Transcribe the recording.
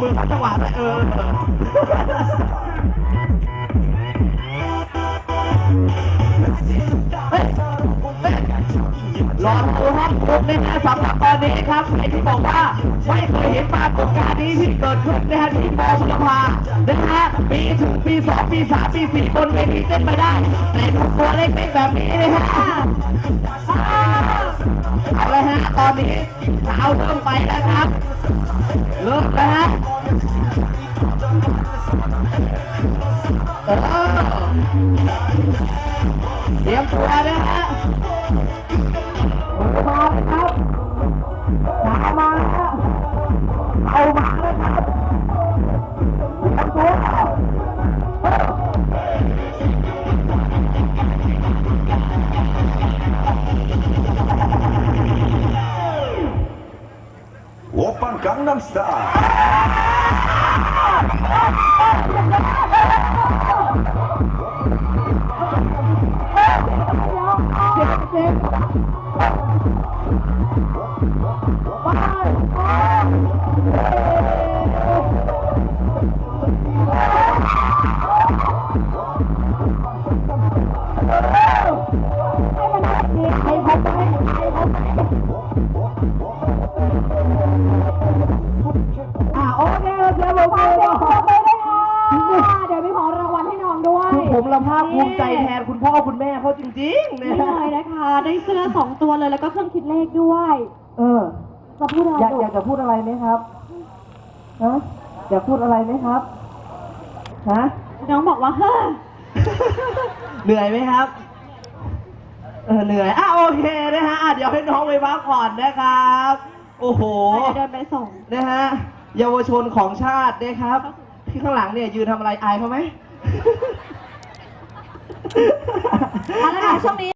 มือขัดจังหวะด้วยเออลองดูครับคุณนะฮะสำหรับตอนนี้ครับใครที่บอกว่าไม่เคยเห็นปรากฏการณ์นี้ที่เกิดขึ้นนะฮะที่มอบุรพานะฮะปีถึงปีสองปีสามปีสี่บนเวทีเต้นไม่ได้แต่ดูตัวเล็กๆแบบนี้นะฮะ เอาเลยฮะตอนนี้เอาเริ่มไปแล้วครับเริ่มแล้วฮะเตรียมตัวนะฮะมาครับมามาเอามาเลยครับ Gangnam Style. อ่าโอเคเสียงปรบขอเสียงปรบมือด้วยค่ะเดี๋ยวมีของรางวัลให้น้องด้วยคือผมละภาคภูมิใจแทนคุณพ่อคุณแม่เขาจริงๆนี่เนี่ยเลยนะคะ ได้เสื้อสองตัวเลยแล้วก็เครื่องคิดเลขด้วย เออจะพูดอะไรอยากอยากจะพูดอะไรไหมครับฮะอยากพูดอะไรไหมครับฮะน้องบอกว่าเฮ้อเหนื่อยไหมครับเออเหนื่อยอะโอเคนะฮะอะเดี๋ยวให้น้องไปพักผ่อนนะครับ โอ้โหเดี๋ยวเดินไปส่งนะฮะเยาวชนของชาตินะครับ ที่ข้างหลังเนี่ยยืนทำอะไรอายเขาไหม เอาละค่ะช่วงนี้